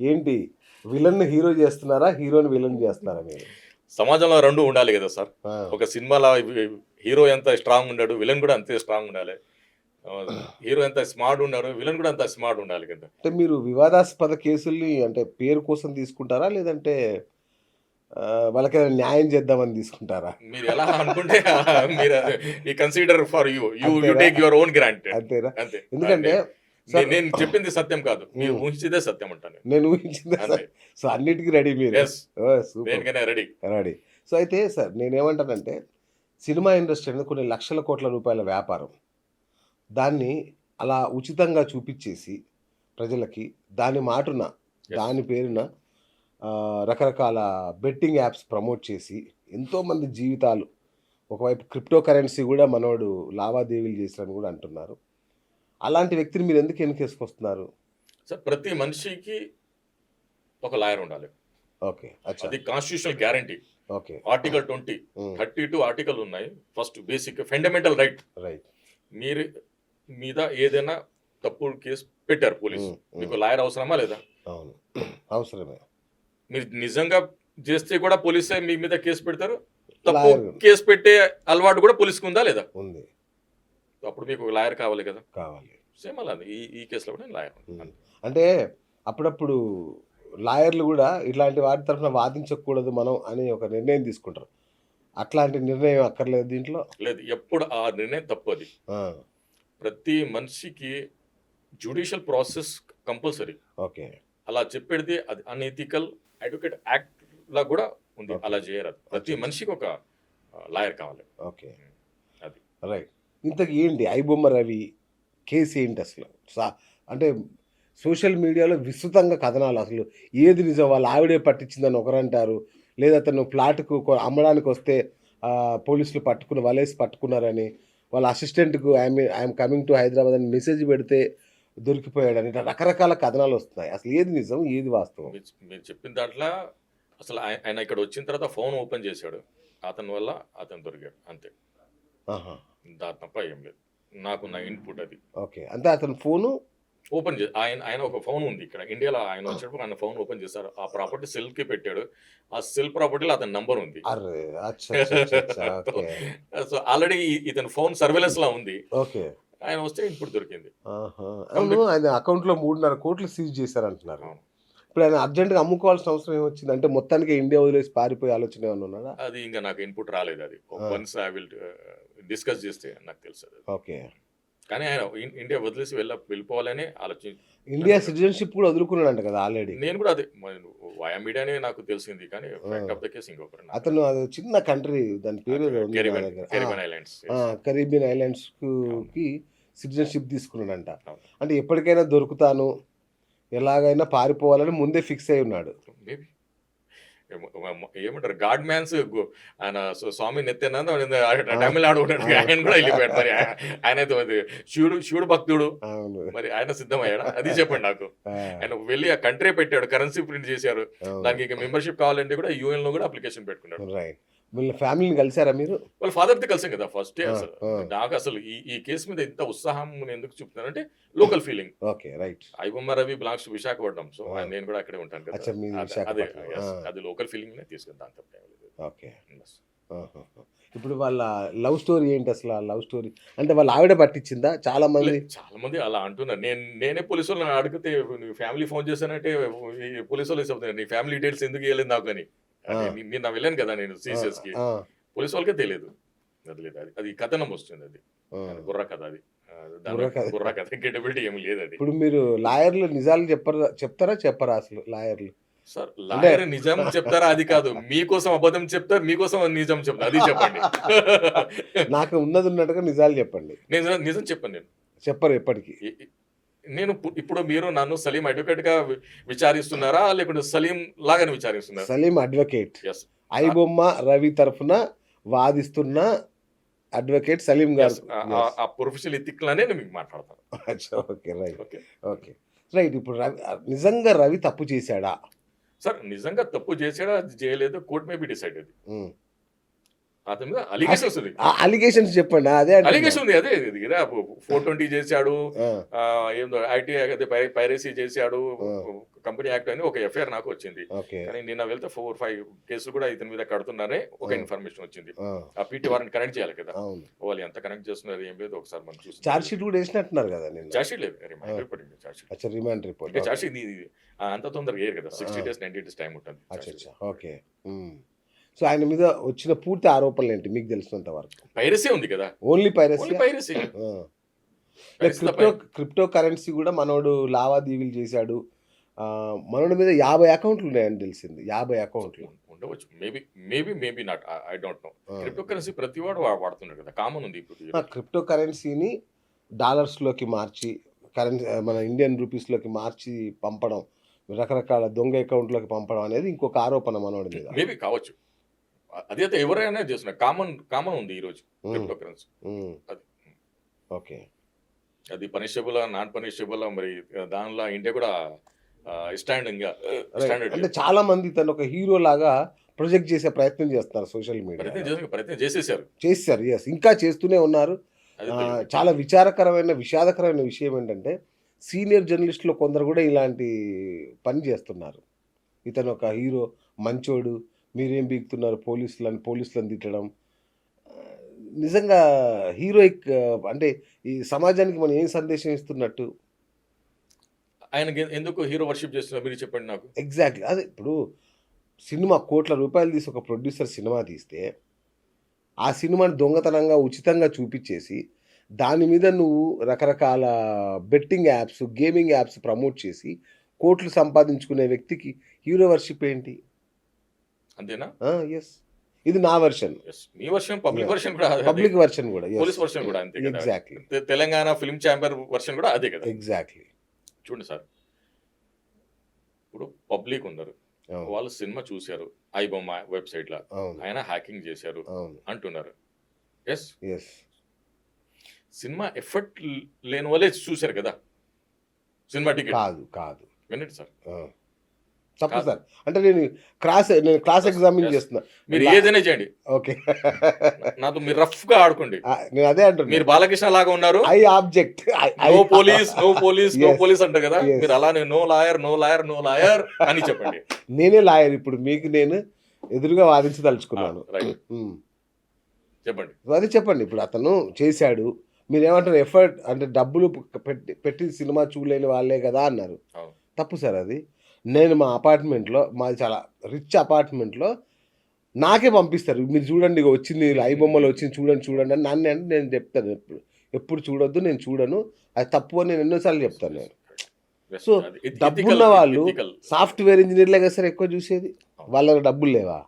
ఏంటి? Villain hero చేస్తున్నారా? హీరోని విలన్ చేస్తున్నారా మీరు? సమాజంలో రెండు ఉండాలి కదా సార్. ఒక సినిమాలో హీరో ఎంత స్ట్రాంగ్ ఉన్నాడు విలన్ కూడా అంతే స్ట్రాంగ్ ఉండాలి. హీరో ఎంత స్మార్ట్ ఉన్నాడు విలన్ కూడా అంత స్మార్ట్ ఉండాలి కదా. అంటే మీరు వివాదాస్పద కేసుల్ని అంటే పేరు కోసం తీసుకుంటారా? లేదంటే వాళ్ళకి న్యాయం చేద్దామని తీసుకుంటారా? మీరు ఎలా అనుకుంటే మీరు ఈ consider for you you you? Take your own grant అంతేనా? అంతే. ఎందుకంటే నేను చెప్పింది సత్యం కాదు. మీరు. ఊహించేదే సత్యం అంటాను నేను. ఊహించింది సో అన్నిటికీ రెడీ మీరు. దేనికైనా రెడీ. రెడీ. సో అయితే సార్ నేనేమంటానంటే సినిమా ఇండస్ట్రీ అనేది కొన్ని లక్షల కోట్ల రూపాయల వ్యాపారం. దాన్ని అలా ఉచితంగా చూపించేసి ప్రజలకి దాని మాటున. దాని పేరున రకరకాల బెట్టింగ్ యాప్స్ ప్రమోట్ చేసి ఎంతోమంది జీవితాలు ఒకవైపు క్రిప్టో కరెన్సీ కూడా మనోడు లావాదేవీలు చేశారని కూడా అంటున్నారు. అలాంటి వ్యక్తిని మీరు ఎందుకు ఎన్నికేసుకొస్తున్నారు సార్ ప్రతి మనిషికి ఒక లాయర్ ఉండాలి. ఓకే అచ్చా. అది constitutional guarantee okay. Article twenty thirty two article ఉన్నాయి. First basic fundamental right right మీరు మీద ఏదైనా తప్పుడు కేసు పెట్టారు పోలీసు. మీకు లాయర్ అవసరమా లేదా? అవును. అవసరమే. మీరు నిజంగా చేస్తే కూడా పోలీసే మీ మీద కేసు పెడతారు? తప్పు. కేసు పెట్టే అలవాటు కూడా పోలీసుకు ఉందా లేదా? ఉంది. అప్పుడు మీకు ఒక లాయర్ కావాలి కదా? కావాలి. సేమ్ అలా ఈ ఈ కేసులో కూడా లాయర్. అంటే అప్పుడప్పుడు లాయర్లు కూడా ఇట్లాంటి వాటి తరఫున వాదించకూడదు మనం అని ఒక నిర్ణయం తీసుకుంటారు. అట్లాంటి నిర్ణయం అక్కర్లేదు దీంట్లో? లేదు ఎప్పుడు ఆ నిర్ణయం తప్పు అది. ఆ, ప్రతి మనిషికి జ్యుడిషియల్ ప్రాసెస్ కంపల్సరీ. ఓకే. అలా చెప్పేది అది అన్ఎథికల్ అడ్వకేట్ యాక్ట్ లా కూడా ఉంది. అలా చేయరాదు. ప్రతి మనిషికి ఒక లాయర్ కావాలి. ఓకే. అది. రైట్. ఇంతకు ఏంటి? ఐబొమ్మ రవి కేసు ఏంటి అసలు? సా- అంటే సోషల్ మీడియాలో విస్తృతంగా కథనాలు అసలు ఏది నిజం? వాళ్ళ ఆవిడే పట్టించిందని ఒకరు అంటారు లేదా అతను ప్లాట్కు కొ- అమ్మడానికి వస్తే పోలీసులు పట్టుకుని వలేసి పట్టుకున్నారని వాళ్ళ అసిస్టెంట్కు I'm I'm coming to Hyderabad అని మెసేజ్ పెడితే దొరికిపోయాడని ఇట్లా రకరకాల కథనాలు వస్తున్నాయి. అసలు ఏది నిజం? ఏది వాస్తవం? మీరు- చెప్పిన దాంట్లో అసలు ఆయ- ఆయన ఇక్కడ వచ్చిన తర్వాత ఫోన్ ఓపెన్ చేశాడు. అతని వల్ల అతను దొరికాడు. అంతే. ఆహా. దాని తప్ప ఏం లేదు. నాకు నా ఇన్పుట్ అది. ఓకే. అంటే అతని ఫోను? ఓపెన్ చే ఆయన ఆయన ఒక ఫోన్ ఉంది ఇక్కడ. ఇండియాలో ఆయన వచ్చినప్పుడు ఆయన ఫోన్ ఓపెన్ చేశారు. ఆ ప్రాపర్టీ సెల్కి పెట్టాడు. ఆ సెల్ ప్రాపర్టీలో అతని నంబర్ ఉంది. సో ఆల్రెడీ ఇతని ఫోన్ సర్వేలెన్స్ లా ఉంది. ఓకే. ఆయన వస్తే ఇన్పుట్ దొరికింది. ఆయన అకౌంట్లో మూడున్నర కోట్లు సీజ్ చేశారంటున్నారు. అవును. ఇప్పుడు ఆయన అర్జెంట్గా అమ్ముకోవాల్సిన అవసరం ఏమొచ్చింది? అంటే మొత్తానికి ఇండియా వదిలేసి పారిపోయే ఆలోచన ఏమైనా ఉన్నాడా అది ఇంకా నాకు ఇన్పుట్ రాలేదు అది. వన్స్ ఐ విల్ డిస్కస్ చేస్తే నాకు తెలుసు ఓకే. కానీ ఆయన ఇండియా వదిలేసి వెళ్ళ వెళ్ళిపోవాలని ఆలోచించి ఇండియా సిటిజన్షిప్ కూడా వదులుకున్నాడంట కదా ఆల్రెడీ. నేను కూడా అదే వయా మీడియానే నాకు తెలిసింది కానీ ఫ్యాక్ట్ ఆఫ్ ద కేసు ఇంకొకరు అతను అది చిన్న కంట్రీ దాని పేరు కెరీబియన్ ఐలాండ్స్ కరీబియన్ ఐలాండ్స్కి సిటిజన్షిప్ తీసుకున్నాడంట. అంటే ఎప్పటికైనా దొరుకుతాను ఎలాగైనా పారిపోవాలని ముందే ఫిక్స్ అయి ఉన్నాడు. ఏమంటారు? గాడ్ మ్యాన్స్ ఆయన స్వ- స్వామి నెత్తేనంద తమిళనాడు ఉన్నాడు ఆయన కూడా వెళ్ళిపోయాడు. మరి ఆయన- అయితే శివుడు శివుడు భక్తుడు. మరి ఆయన సిద్ధమయ్యాడు? అది చెప్పండి నాకు. ఆయన వెళ్ళి ఆ కంట్రీ పెట్టాడు కరెన్సీ ప్రింట్ చేశారు. దానికి ఇక మెంబర్షిప్ కావాలంటే కూడా యూఎన్లో కూడా అప్లికేషన్ పెట్టుకున్నాడు. రైట్. వీళ్ళ ఫ్యామిలీని కలిసారా మీరు? వాళ్ళ ఫాదర్తో కలిసాం కదా ఫస్ట్ ఆ, అసలు. నాకు అసలు ఈ ఈ కేసు మీద ఇంత ఉత్సాహం నేను ఎందుకు చూపుతానంటే local feeling. Okay right. IBomma Ravi belongs Visakhapatnam. So. నేను కూడా అక్కడే ఉంటాను కదా. అదే- అదే లోకల్ ఫీలింగ్ నే తీసుకుంటాను తప్ప. ఓకే. ఆహాహా. ఇప్పుడు వాళ్ళ లవ్ స్టోరీ ఏంటి అసలు లవ్ స్టోరీ? అంటే వాళ్ళ ఆవిడ పట్టించిందా? చాలా మంది చాలా మంది అలా అంటున్నారు. నేను నేనే పోలీసు వాళ్ళని అడిగితే ఫ్యామిలీ ఫోన్ చేశానంటే పోలీసు వాళ్ళు చెప్తున్నారు? నీ ఫ్యామిలీ డీటెయిల్స్ ఎందుకు ఇవ్వలేదు నాకు? అని. అంటే ఆ. ని- నిన్న వెళ్ళాను కదా నేను సిసిఎస్కి పోలీసు వాళ్ళకే తెలియదు అది అది అది కథనం వస్తుంది అది. ఆ. బుర్ర కథ అది. బుర్ర కథ. క్రెడిబిలిటీ ఏమి లేదు అది. ఇప్పుడు మీరు లాయర్లు నిజాలు చెప్పరా చెప్తారా? చెప్పరా అసలు లాయర్లు? సార్ లాయర్ నిజం చెప్తారా? అది కాదు. మీకోసం అబద్ధం చెప్తారు మీకోసం నిజం చెప్తారు. అది చెప్పండి. నాకు ఉన్నది ఉన్నట్టుగా నిజాలు చెప్పండి. నేను నిజం చెప్పాను నేను. చెప్పరు ఎప్పటికీ. నేను ఇప్పుడు మీరు నన్ను సలీం అడ్వకేట్గా విచారిస్తున్నారా? లేకుంటే సలీం లాగానే విచారిస్తున్నారా? సలీం అడ్వకేట్. ఐబొమ్మ రవి తరఫున వాదిస్తున్న అడ్వకేట్ సలీం గారు. ఆ ప్రొఫెషనల్ ఎథిక్ లానే నేను మీకు మాట్లాడతాను. Okay right. Okay. Okay. Right ఇప్పుడు రవి నిజంగా రవి తప్పు చేశాడా? సార్ నిజంగా తప్పు చేసాడా అది చేయలేదు. కోర్ట్ మే బి డిసైడ్ అతని మీద అలిగేషన్స్ ఉంది అలిగేషన్స్ చెప్పండి అదే. అలిగేషన్ ఉంది అదే ఫోర్ ట్వంటీ చేశాడు ఏందో ఐటీ అదే పైరసీ చేశాడు. కంపెనీ యాక్ట్ అని ఒక ఎఫ్ఐఆర్ నాకు వచ్చింది. కానీ నిన్న వెళ్తే ఫోర్ ఫైవ్ కేసులు కూడా ఇతని మీద కడుతున్నారని ఒక. ఇన్ఫర్మేషన్ వచ్చింది. ఆ, పీటీ వారిని కనెక్ట్ చేయాలి కదా. వాళ్ళు ఎంత కనెక్ట్ చేస్తున్నారు ఏం లేదు ఒకసారి మనం చూసి చార్జ్ షీట్ కూడా వేసినట్టున్నారు కదా చార్జ్ షీట్ లేదు remind report charge sheet remand report charge sheet అంత తొందరగా కదా sixty. Days ninety days time ఉంటుంది ఓకే. సో ఆయన మీద వచ్చిన పూర్తి ఆరోపణలు ఏంటి? మీకు తెలిసినంత వరకు. పైరసీ ఉంది కదా. Only piracy piracy. Crypto crypto currency కూడా మనోడు లావాదేవీలు చేశాడు. మనోడి మీద యాభై అకౌంట్లు ఉన్నాయని తెలిసింది. యాభై అకౌంట్లు. ఉండవచ్చు. Maybe maybe maybe not I don't know crypto currency ప్రతి వాడు వాడుతున్నాడు కదా. కామన్ ఉంది ఇప్పుడు క్రిప్టో కరెన్సీని డాలర్స్లోకి మార్చి కరెన్సీ మన ఇండియన్ రూపీస్లోకి మార్చి పంపడం రకరకాల దొంగ అకౌంట్లోకి పంపడం అనేది ఇంకొక ఆరోపణ మనోడి మీద. మేబీ కావచ్చు. అదైతే ఎవరైనా చేస్తున్నారు కామన్ కామన్ ఉంది ఈ రోజు క్రిప్టో కరెన్సీ అది. ఓకే. అది పనిషబుల్ నాన్ పనిషబుల్ మరి దానిలో ఇండియా కూడా స్టాండింగ్ అంటే చాలా మంది తను ఒక హీరో లాగా ప్రొజెక్ట్ చేసే ప్రయత్నం చేస్తున్నారు సోషల్ మీడియా ప్రయత్నం చేసేసారు. చేస్తారు ఎస్ ఇంకా చేస్తూనే ఉన్నారు. అది. చాలా విచారకరమైన విషాదకరమైన విషయం ఏంటంటే సీనియర్ జర్నలిస్టులు కొందరు కూడా ఇలాంటి పని చేస్తున్నారు. ఇతను ఒక హీరో మంచోడు మీరేం బీగుతున్నారు పోలీసులను పోలీసులను తిట్టడం. నిజంగా హీరోయిక్ అంటే ఈ సమాజానికి మనం ఏం సందేశం ఇస్తున్నట్టు? ఆయనకి ఎందుకు హీరో వర్షిప్ చేస్తున్నారు? మీరు చెప్పండి నాకు. ఎగ్జాక్ట్లీ. అదే ఇప్పుడు సినిమా కోట్ల రూపాయలు తీసి ఒక ప్రొడ్యూసర్ సినిమా తీస్తే ఆ సినిమాని దొంగతనంగా ఉచితంగా చూపించేసి దాని మీద నువ్వు రకరకాల betting apps gaming apps promote చేసి కోట్లు సంపాదించుకునే వ్యక్తికి హీరో వర్షిప్ ఏంటి? అంతేనా? ఎస్ ఇది నా వెర్షన్. మీ వర్షన్ పబ్లిక్. వర్షన్ కూడా. పబ్లిక్ వెర్షన్ కూడా పోలీస్ వర్షన్ కూడా అంతే exactly Telangana film chamber version కూడా అదే కదా. ఎగ్జాక్ట్లీ చూడండి సార్. ఇప్పుడు పబ్లిక్ ఉన్నారు. వాళ్ళు సినిమా చూశారు. ఐబొమ్మ వెబ్సైట్లో. ఆయన హ్యాకింగ్ చేశారు అంటున్నారు. ఎస్ ఎస్ సినిమా ఎఫర్ట్ లేని వాళ్ళే చూశారు కదా. సినిమా టికెట్ కాదు కాదు. వినండి సార్. ఆ. తప్పు కాదు. సార్. అంటే నేను క్లాస్ నేను క్లాస్ ఎగ్జామిన్. చేస్తున్నా. మీరు ఏదైనా చేయండి. ఓకే. నాతో మీరు రఫ్గా ఆడుకోండి నేను అదే అంటున్నా. మీరు బాలకృష్ణ లాగా ఉన్నారు. I object. No police no police no. Police అంటారు కదా. మీరు అలానే no lawyer no lawyer no lawyer అని చెప్పండి. నేనే లాయర్ ఇప్పుడు. మీకు నేను ఎదురుగా వాదించదలుచుకున్నాను. రైట్ ఉమ్. చెప్పండి. అదే చెప్పండి. ఇప్పుడు అతను చేశాడు. మీరేమంటారు? ఎఫర్ట్ అంటే డబ్బులు పెట్టి పెట్టి సినిమా చూడలేని వాళ్ళే కదా అన్నారు. తప్పు సార్ అది. నేను మా అపార్ట్మెంట్లో మాది చాలా రిచ్ అపార్ట్మెంట్లో నాకే పంపిస్తారు. మీరు చూడండి ఇగో వచ్చింది ఐ బొమ్మలు వచ్చింది చూడండి చూడండి అని నన్ను అంటే నేను చెప్తాను ఎప్పుడు. ఎప్పుడు చూడొద్దు నేను చూడను. అది తప్పు అని నేను ఎన్నోసార్లు చెప్తాను నేను. ఎథి- డబ్బున్న వాళ్ళు. సాఫ్ట్వేర్ ఇంజనీర్లే కదా సార్ ఎక్కువ చూసేది? వాళ్ళకి డబ్బులు లేవా?